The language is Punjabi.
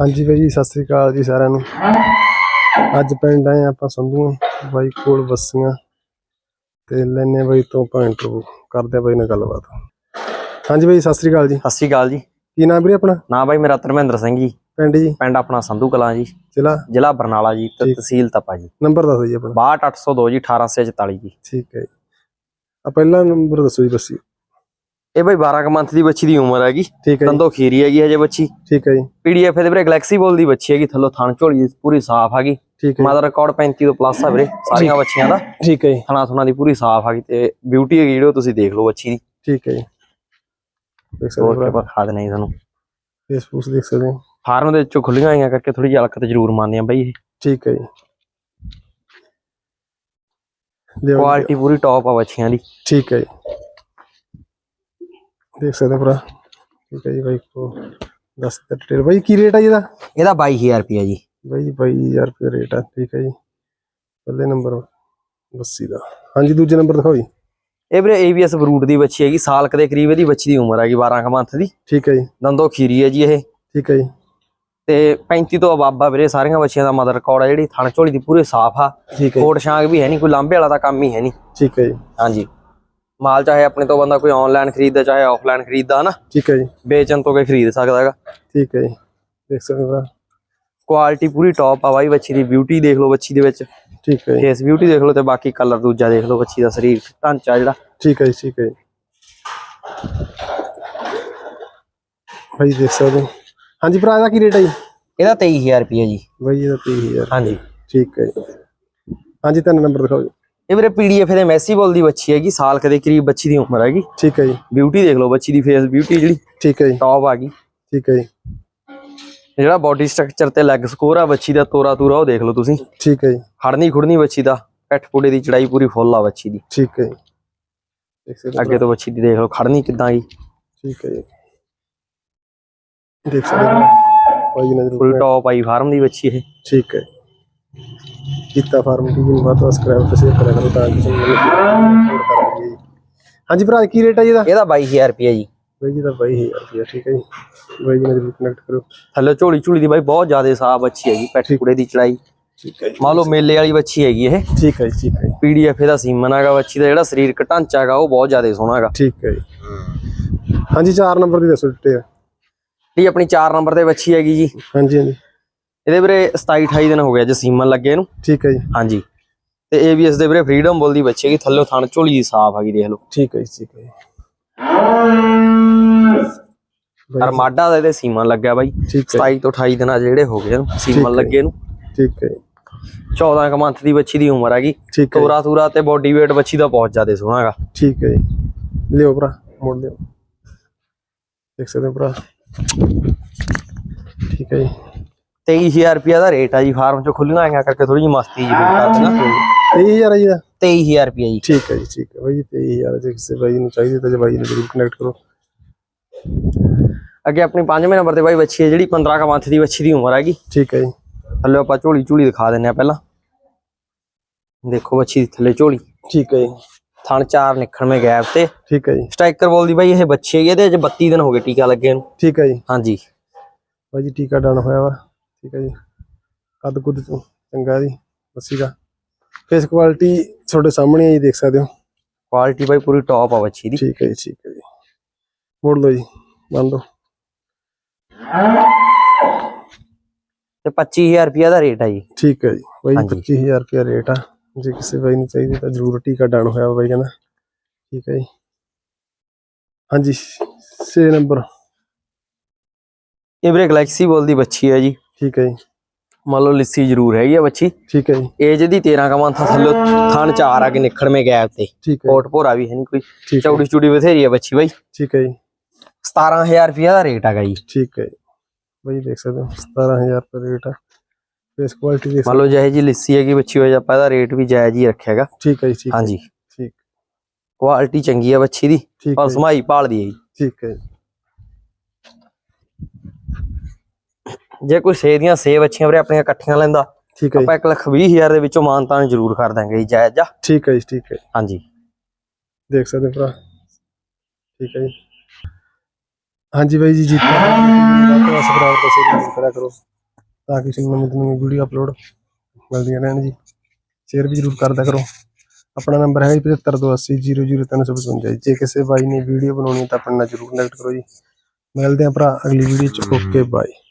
ਹਾਂਜੀ ਬਾਈ ਜੀ ਸਤਿ ਸ੍ਰੀ ਅਕਾਲ ਜੀ ਸਾਰਿਆਂ ਨੂੰ। ਅੱਜ ਪਿੰਡ ਆਏ ਆਪਾਂ ਸੰਧੂ ਬਾਈ ਕੋਲ ਬੱਸੀਆਂ ਤੇ ਲੈਨੇ ਬਾਈ ਤੋਂ ਆਪਾਂ ਇੰਟਰਵਿਊ ਕਰਦੇ ਆ ਬਾਈ ਨਾਲ ਗੱਲਬਾਤ। ਹਾਂਜੀ ਬਾਈ ਸਤਿ ਸ੍ਰੀ ਅਕਾਲ ਜੀ। ਸਤਿ ਸ਼੍ਰੀ ਅਕਾਲ ਜੀ। ਕੀ ਨਾਮ ਵੀਰੇ ਆਪਣਾ? ਨਾ ਬਾਈ ਮੇਰਾ ਧਰਮਿੰਦਰ ਸਿੰਘ ਜੀ। ਪਿੰਡ ਜੀ? ਪਿੰਡ ਆਪਣਾ ਸੰਧੂ ਕਲਾਂ ਜੀ। ਜ਼ਿਲ੍ਹਾ? ਜ਼ਿਲ੍ਹਾ ਬਰਨਾਲਾ ਜੀ ਤੇ। ਤਹਿਸੀਲ ਤਪਾ ਜੀ। ਨੰਬਰ ਦੱਸੋ ਜੀ ਆਪਣਾ। 62802 ਜੀ 1844 ਜੀ। ਠੀਕ ਹੈ ਜੀ। ਆ ਪਹਿਲਾ ਨੰਬਰ ਦੱਸੋ ਜੀ ਬੱਸੀ। ਇਹ ਬਾਈ 12 ਕੁ ਮੰਥ ਦੀ ਬੱਚੀ ਦੀ ਉਮਰ ਹੈਗੀ। ਠੀਕ ਹੈ ਤੰਦੋ ਖੀਰੀ ਹੈਗੀ ਹਜੇ ਬੱਚੀ। ਠੀਕ ਹੈ ਜੀ। ਪੀਡੀਐਫ ਦੇ ਵੀਰੇ ਗੈਲੈਕਸੀ ਬੋਲ ਦੀ ਬੱਚੀ ਹੈਗੀ ਥੱਲੋਂ ਥਣ ਝੋਲੀ ਪੂਰੀ ਸਾਫ਼ ਹੈਗੀ। ਠੀਕ ਹੈ ਮਦਰ ਰਿਕਾਰਡ 35 ਤੋਂ ਪਲੱਸ ਆ ਵੀਰੇ ਸਾਰੀਆਂ ਬੱਚੀਆਂ ਦਾ। ਠੀਕ ਹੈ ਜੀ। ਥਣਾ ਥੁਣਾ ਦੀ ਪੂਰੀ ਸਾਫ਼ ਹੈਗੀ ਤੇ ਬਿਊਟੀ ਹੈਗੀ ਜਿਹੜੀ ਤੁਸੀਂ ਦੇਖ ਲਓ ਬੱਚੀ ਦੀ। ਠੀਕ ਹੈ ਜੀ। ਦੇਖ ਸਕਦੇ ਹੋ ਕਿਪਾ ਖਾ ਦੇਣਾ ਜੀ ਤੁਹਾਨੂੰ। ਫੇਸਬੁੱਕ ਦੇਖ ਸਕਦੇ ਹੋ। ਫਾਰਮ ਦੇ ਵਿੱਚੋਂ ਖੁੱਲੀਆਂ ਆਈਆਂ ਕਰਕੇ ਥੋੜੀ ਜਿਹੀ ਹਲਕਤ ਜ਼ਰੂਰ ਮੰਨਦੇ ਆ ਬਾਈ ਇਹ। ਠੀਕ ਹੈ ਜੀ। ਕੁਆਲਿਟੀ ਪੂਰੀ ਟੌਪ ਆ ਬੱਚੀਆਂ ਦੀ। ਠੀਕ ਹੈ ਜੀ। ਦੇਖ ਸਕਦੇ ਭਰਾ। ਠੀਕ ਹੈ ਜੀ ਬਾਈ ਕੋ ਦੱਸ ਤੇ ਡਿਟੇਲ ਬਾਈ ਕੀ ਰੇਟ ਹੈ ਜੀ ਇਹਦਾ? ਇਹਦਾ 22000 ਰੁਪਿਆ ਜੀ। ਬਾਈ ਜੀ 22000 ਰੁਪਏ ਰੇਟ ਆ ਠੀਕ ਹੈ ਜੀ। ਪਹਿਲੇ ਨੰਬਰ ਬੱਸੀ ਦਾ। ਹਾਂਜੀ ਦੂਜੇ ਨੰਬਰ ਦਿਖਾਓ ਜੀ। ਇਹ ਵੀਰੇ ABS ਬਰੂਟ ਦੀ ਬੱਚੀ ਹੈਗੀ ਸਾਲ ਕੁ ਦੇ ਕਰੀਬ ਇਹਦੀ ਬੱਚੀ ਦੀ ਉਮਰ ਹੈਗੀ 12 ਕੁ ਮੰਥ ਦੀ। ਠੀਕ ਹੈ ਜੀ। ਦੰਦੋ ਖੀਰੀ ਹੈ ਜੀ ਇਹ। ਠੀਕ ਹੈ ਜੀ। ਤੇ 35 ਤੋਂ ਅਬਾਬਾ ਵੀਰੇ ਸਾਰੀਆਂ ਬੱਚੀਆਂ ਦਾ ਮਦਰ ਰਿਕਾਰਡ ਹੈ ਜਿਹੜੀ ਥਣ ਝੋਲੀ ਦੀ ਪੂਰੇ ਸਾਫ਼ ਆ। ਠੀਕ ਹੈ ਜੀ, ਕੋਟ ਸ਼ਾਂਗ ਵੀ ਹੈ ਨਹੀਂ ਕੋਈ ਲਾਂਬੇ ਵਾਲਾ ਤਾਂ ਕੰਮ ਹੀ ਹੈ ਨਹੀਂ ਠੀਕ ਹੈ ਜੀ। ਹਾਂਜੀ। ਮਾਲ ਚਾਹੇ ਆਪਣੇ ਤੋਂ ਬੰਦਾ ਕੋਈ ਆਨਲਾਈਨ ਖਰੀਦਦਾ ਚਾਹੇ ਆਫਲਾਈਨ ਖਰੀਦਦਾ ਹਨਾ? ਠੀਕ ਹੈ ਜੀ। ਵੇਚਣ ਤੋਂ ਕੋਈ ਖਰੀਦ ਸਕਦਾ ਹੈਗਾ। ਠੀਕ ਹੈ ਜੀ। ਦੇਖ ਸਕਦੇ ਹੋ। ਕੁਆਲਿਟੀ ਪੂਰੀ ਟੌਪ ਆ ਬਾਈ ਬੱਚੀ ਦੀ ਬਿਊਟੀ ਦੇਖ ਲਓ ਬੱਚੀ ਦੇ ਵਿੱਚ। ਠੀਕ ਹੈ ਜੀ। ਫੇਸ ਬਿਊਟੀ ਦੇਖ ਲਓ ਤੇ ਬਾਕੀ ਕਲਰ ਦੂਜਾ ਦੇਖ ਲਓ ਬੱਚੀ ਦਾ ਸਰੀਰ ਢਾਂਚਾ ਜਿਹੜਾ। ਠੀਕ ਹੈ ਜੀ ਠੀਕ ਹੈ ਜੀ। ਬਾਈ ਦੇਖ ਸਕਦੇ ਹੋ। ਹਾਂਜੀ ਭਰਾ ਇਹਦਾ ਕੀ ਰੇਟ ਹੈ ਜੀ? ਇਹਦਾ 23000 ਰੁਪਏ ਜੀ। ਬਾਈ ਇਹਦਾ 30000 ਹਾਂਜੀ। ਠੀਕ ਹੈ ਜੀ। ਹਾਂਜੀ ਤਿੰਨ ਨੰਬਰ ਦਿਖਾਓ ਜੀ। ਇਹ ਵੀਰੇ ਪੀਡੀਐਫ ਦੇ ਮੈਸੀ ਬੋਲ ਦੀ ਬੱਚੀ ਹੈਗੀ ਸਾਲ ਕਦੇ ਕਰੀਬ ਬੱਚੀ ਦੀ ਉਮਰ ਹੈਗੀ। ਠੀਕ ਹੈ ਜੀ। ਬਿਊਟੀ ਦੇਖ ਲਓ ਬੱਚੀ ਦੀ ਫੇਸ ਬਿਊਟੀ ਜਿਹੜੀ ਠੀਕ ਹੈ ਜੀ। ਟੌਪ ਆ ਗਈ। ਠੀਕ ਹੈ ਜੀ। ਜਿਹੜਾ ਬਾਡੀ ਸਟਰਕਚਰ ਤੇ ਲੈਗ ਸਕੋਰ ਆ ਬੱਚੀ ਦਾ ਤੋਰਾ ਤੂਰਾ ਉਹ ਦੇਖ ਲਓ ਤੁਸੀਂ। ਠੀਕ ਹੈ ਜੀ। ਖੜਨੀ ਖੁੜਨੀ ਬੱਚੀ ਦਾ ਪੈਠ ਪੁੜੇ ਦੀ ਚੜਾਈ ਪੂਰੀ ਫੁੱਲ ਆ ਬੱਚੀ ਦੀ। ਠੀਕ ਹੈ ਜੀ। ਅੱਗੇ ਤੋਂ ਬੱਚੀ ਦੀ ਦੇਖ ਲਓ ਖੜਨੀ ਕਿਦਾਂ ਗਈ ਠੀਕ ਹੈ ਜੀ। ਦੇਖ ਸਕਦੇ ਹੋ। ਭਾਈ ਨਜ਼ਰ ਫੁੱਲ ਟੌਪ ਆਈ ਫਾਰਮ ਦੀ ਬੱਚੀ ਇਹ। ਠੀਕ ਹੈ। ਕੀਤਾ ਫਾਰਮ ਦੀ ਨੂੰ ਬਾਤ ਸਬਸਕ੍ਰਾਈਬ ਤੇ ਸ਼ੇਅਰ ਕਰਿਆ ਕਰੋ ਤਾਂ ਕਿ ਤੁਹਾਨੂੰ ਹੋਰ ਕਰ ਦਈਏ ਹਾਂਜੀ ਭਰਾ ਕੀ ਰੇਟ ਹੈ ਜੀ ਦਾ ਇਹਦਾ 22000 ਰੁਪਏ ਜੀ। ਬਾਈ ਜੀ ਦਾ 22000 ਰੁਪਇਆ ਠੀਕ ਹੈ ਜੀ। ਬਾਈ ਜੀ ਨਾਲ ਜਰੂਰ ਕਨੈਕਟ ਕਰੋ। ਥੱਲੇ ਝੋਲੀ ਝੋਲੀ ਦੀ ਬਾਈ ਬਹੁਤ ਜ਼ਿਆਦਾ ਸਾਫ਼ ਬੱਚੀ ਹੈਗੀ ਪੈਠ ਪੁੜੇ ਦੀ ਚੜਾਈ। ਠੀਕ ਹੈ ਜੀ। ਮੰਨ ਲਓ ਮੇਲੇ ਵਾਲੀ ਬੱਚੀ ਹੈਗੀ ਇਹ। ਠੀਕ ਹੈ ਜੀ ਠੀਕ ਹੈ ਜੀ। ਪੀਡੀਐਫ ਇਹਦਾ ਸੀਮਨ ਹੈਗਾ ਬੱਚੀ ਦਾ ਜਿਹੜਾ ਸਰੀਰਕ ਢਾਂਚਾ ਹੈਗਾ ਉਹ ਬਹੁਤ ਜ਼ਿਆਦਾ ਸੋਹਣਾ ਹੈਗਾ। ਠੀਕ ਹੈ ਜੀ। ਹਾਂਜੀ 4 ਨੰਬਰ ਦੀ ਦੱਸੋ ਡਿਟੇਲ ਇਹ ਆਪਣੀ 4 ਨੰਬਰ ਤੇ ਬੱਚੀ ਹੈਗੀ ਜੀ। ਹਾਂਜੀ ਹਾਂਜੀ। ਇਹਦੇ ਵੀਰੇ 27 28 ਦਿਨ ਹੋ ਗਿਆ ਜੇ ਸੀਮਨ ਲੱਗੇ ਇਹਨੂੰ। ਠੀਕ ਹੈ ਜੀ। ਹਾਂਜੀ। ਤੇ ABS ਦੇ ਵੀਰੇ ਫਰੀडम ਬੋਲ ਦੀ ਬੱਚੀ ਹੈਗੀ ਥੱਲੇ ਥਣ ਝੋਲੀ ਦੀ ਸਾਫ਼ ਹੈਗੀ ਦੇਖ ਲਓ। ਠੀਕ ਹੈ ਜੀ ਠੀਕ ਹੈ ਅਰਮਾਡਾ ਦਾ ਇਹਦੇ ਸੀਮਨ ਲੱਗਿਆ ਬਾਈ। ਠੀਕ ਹੈ। 27 ਤੋਂ 28 ਦਿਨਾਂ ਜਿਹੜੇ ਹੋ ਗਏ ਇਹਨੂੰ ਸੀਮਨ। ਲੱਗੇ ਨੂੰ ਠੀਕ ਹੈ ਜੀ। 14 ਕੁ ਮੰਥ ਦੀ ਬੱਚੀ ਦੀ ਉਮਰ ਹੈਗੀ। ਤੋਰਾ ਤੂਰਾ ਤੇ ਬੋਡੀ weight ਬੱਚੀ ਦਾ ਬਹੁਤ ਜ਼ਿਆਦਾ ਸੋਹਣਾ ਹੈਗਾ। ਠੀਕ ਹੈ ਜੀ। ਲਿਓ ਭਰਾ ਮੋੜ ਲਿਓ। ਦੇਖ ਸਕਦੇ ਹੋ ਭਰਾ। ਠੀਕ ਹੈ ਜੀ। 23000 ਰੁਪਿਆ ਦਾ ਰੇਟ ਆ ਜੀ ਫਾਰਮ ਚੋਂ ਖੁੱਲੀਆਂ ਆਈਆਂ ਕਰਕੇ ਥੋੜੀ ਜਿਹੀ ਮਸਤੀ ਜੀ ਕਰ ਦੇਣਾ 23000 ਹੈ ਜੀ ਦਾ 23000 ਰੁਪਿਆ ਜੀ। ਠੀਕ ਹੈ ਜੀ ਠੀਕ ਹੈ। ਬਾਈ ਜੀ 23000 ਜੇ ਕਿਸੇ ਬਾਈ ਨੂੰ ਚਾਹੀਦੀ ਤਾਂ ਜੇ ਬਾਈ ਨੂੰ ਜ਼ਰੂਰ ਕਨੈਕਟ ਕਰੋ। ਅੱਗੇ ਆਪਣੀ ਪੰਜਵੇਂ ਨੰਬਰ ਤੇ ਬਾਈ ਬੱਚੀ ਹੈ ਜਿਹੜੀ 15 ਕੁ ਮੰਥ ਦੀ ਬੱਚੀ ਦੀ ਉਮਰ ਹੈਗੀ। ਠੀਕ ਹੈ ਜੀ। ਥੱਲੇ ਆਪਾਂ ਝੋਲੀ ਝੋਲੀ ਦਿਖਾ ਦਿੰਨੇ ਆ ਪਹਿਲਾਂ। ਦੇਖੋ ਬੱਚੀ ਦੀ ਥੱਲੇ ਝੋਲੀ। ਠੀਕ ਹੈ ਜੀ। ਥਣ ਚਾਰ ਨਿਖਣਵੇਂ ਗੈਪ ਤੇ। ਠੀਕ ਹੈ ਜੀ। ਸਟ੍ਰਾਈਕਰ ਬੋਲ ਦੀ ਬਾਈ ਇਹ ਬੱਚੀ ਹੈਗੀ ਇਹਦੇ ਚ 32 ਦਿਨ ਹੋ ਗਏ ਟੀਕਾ ਲੱਗੇ ਨੂੰ। ਠੀਕ ਹੈ ਜੀ। ਹਾਂਜੀ। ਬਾਈ ਜੀ ਟੀਕਾ ਡਨ ਹੋਇਆ ਵਾ। ਠੀਕ ਹੈ ਜੀ। ਕੱਦ ਕੁੱਦ ਚੰਗਾ ਜੀ ਬੱਸੀ ਦਾ। ਫੇਸ ਕੁਆਲਿਟੀ ਤੁਹਾਡੇ ਸਾਹਮਣੇ ਹੈ ਜੀ ਦੇਖ ਸਕਦੇ ਹੋ। ਕੁਆਲਿਟੀ ਬਾਈ ਪੂਰੀ ਟੌਪ ਆ ਬੱਚੀ ਦੀ। ਠੀਕ ਹੈ ਜੀ ਠੀਕ ਹੈ ਜੀ। ਮੋੜ ਲਓ ਜੀ ਬੰਦ ਲਓ ਤੇ 25000 ਰੁਪਿਆ ਦਾ ਰੇਟ ਆ ਜੀ। ਠੀਕ ਹੈ ਜੀ ਬਾਈ ਹਾਂਜੀ। 25000 ਰੁਪਇਆ ਰੇਟ ਆ। ਜੇ ਕਿਸੇ ਬਾਈ ਨੂੰ ਚਾਹੀਦੀ ਤਾਂ ਜ਼ਰੂਰ ਟੀਕਾ ਡਨ ਹੋਇਆ ਬਾਈ ਕਹਿੰਦਾ। ਠੀਕ ਹੈ ਜੀ। ਹਾਂਜੀ 6 ਨੰਬਰ। ਇਹ ਵੀਰੇ ਗੈਲੈਕਸੀ ਬੋਲ ਦੀ ਬੱਚੀ ਹੈ ਜੀ। ਠੀਕ ਹੈ ਜੀ। ਮੰਨ ਲਓ ਲਿੱਸੀ ਜ਼ਰੂਰ ਹੈਗੀ ਆ ਬੱਚੀ। ਠੀਕ ਹੈ ਜੀ। ਏਜ ਦੀ 13 ਕਾ ਮੰਥਾ ਥੱਲੇ ਥਣ ਚਾਰ ਆ ਕੇ ਨਿਖੜਵੇਂ ਗੈਪ ਤੇ। ਠੀਕ ਹੈ। ਕੋਟ ਭੋਰਾ ਵੀ ਹੈ ਨਹੀਂ ਕੋਈ। ਚੌੜੀ ਚੂੜੀ ਬਥੇਰੀ ਹੈ ਬੱਚੀ ਬਾਈ। ਠੀਕ ਹੈ ਜੀ। 17000 ਰੁਪਿਆ ਦਾ ਰੇਟ ਹੈਗਾ ਜੀ। ਠੀਕ ਹੈ ਬਾਈ ਦੇਖ ਸਕਦੇ ਹੋ 17000 ਰੁਪਏ ਰੇਟ ਆ। ਫੇਸ ਕੁਆਲਿਟੀ ਦੇਖ ਮੰਨ ਲਓ ਜਿਹੇ ਜੀ ਲਿੱਸੀ ਹੈਗੀ ਬੱਚੀ ਹੋਏ ਆਪਾਂ ਇਹਦਾ ਰੇਟ ਵੀ ਜਾਇਜ਼ ਹੀ ਰੱਖਿਆ ਹੈਗਾ। ਠੀਕ ਹੈ ਜੀ ਠੀਕ ਹਾਂਜੀ। ਠੀਕ। ਕੁਆਲਿਟੀ ਚੰਗੀ ਆ ਬੱਚੀ ਦੀ। ਪਰ ਸਮਾਈ ਭਾਲਦੀ ਹੈ ਜੀ। ਠੀਕ ਹੈ ਜੀ, ਜੇ ਕੋਈ ਸੇ ਦੀਆਂ ਸੇ ਬੱਚੀਆਂ ਵੀਰੇ ਆਪਣੀਆਂ ਇਕੱਠੀਆਂ ਲੈਂਦਾ ਠੀਕ ਹੈ ਆਪਾਂ 1 ਲੱਖ 20 ਹਜ਼ਾਰ ਦੇ ਵਿੱਚੋਂ ਮਾਨਤਾਨ ਜ਼ਰੂਰ ਕਰ ਦਾਂਗੇ ਜੀ ਜਾਇਜ਼ ਆ। ਠੀਕ ਹੈ ਜੀ ਠੀਕ ਹੈ। ਹਾਂਜੀ। ਦੇਖ ਸਕਦੇ ਭਰਾ। ਠੀਕ ਹੈ ਜੀ। ਹਾਂਜੀ ਬਾਈ ਜੀ ਜੀਤਾ। ਸਬਸਕ੍ਰਾਈਬ ਤੇ ਸ਼ੇਅਰ ਕਰਿਆ ਕਰੋ। ਤਾਂ ਕਿ ਤੁਹਾਨੂੰ ਨਵੀਂ ਨਵੀਂ ਵੀਡੀਓ ਅਪਲੋਡ ਮਿਲਦੀਆਂ ਰਹਿਣ ਜੀ। ਸ਼ੇਅਰ ਵੀ ਜ਼ਰੂਰ ਕਰਦਿਆ ਕਰੋ। ਆਪਣਾ ਨੰਬਰ ਹੈ 7528000355 ਜੇ। ਕਿਸੇ ਬਾਈ ਨੇ ਵੀਡੀਓ ਬਣਾਉਣੀ ਤਾਂ ਆਪਣੇ ਜ਼ਰੂਰ ਕਨੈਕਟ ਕਰੋ ਜੀ। ਮਿਲਦੇ ਹਾਂ ਭਰਾ ਅਗਲੀ ਵੀਡੀਓ ਚ। Okay bye